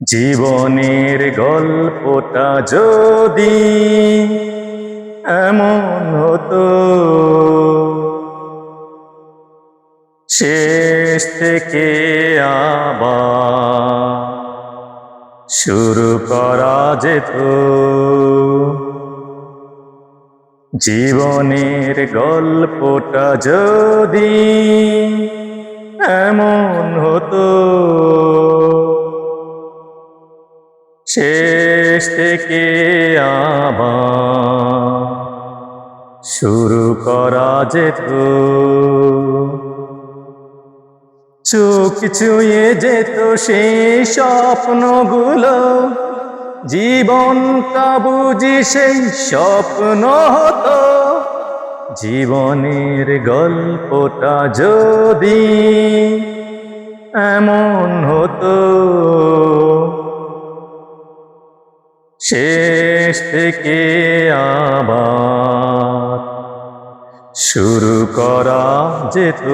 জীবনের গল্পটা যদি এমন হতো, শেষ থেকে আবার শুরু করা যেত। জীবনের গল্পটা যদি এমন হতো শেষ থেকে আবার শুরু করা যেত। চোখ ছুঁয়ে যেত সেই স্বপ্নগুলো জীবনটা বুঝি সেই স্বপ্ন হতো। জীবনের গল্পটা যদি এমন হতো শেষ থেকে আবার শুরু করা যেত।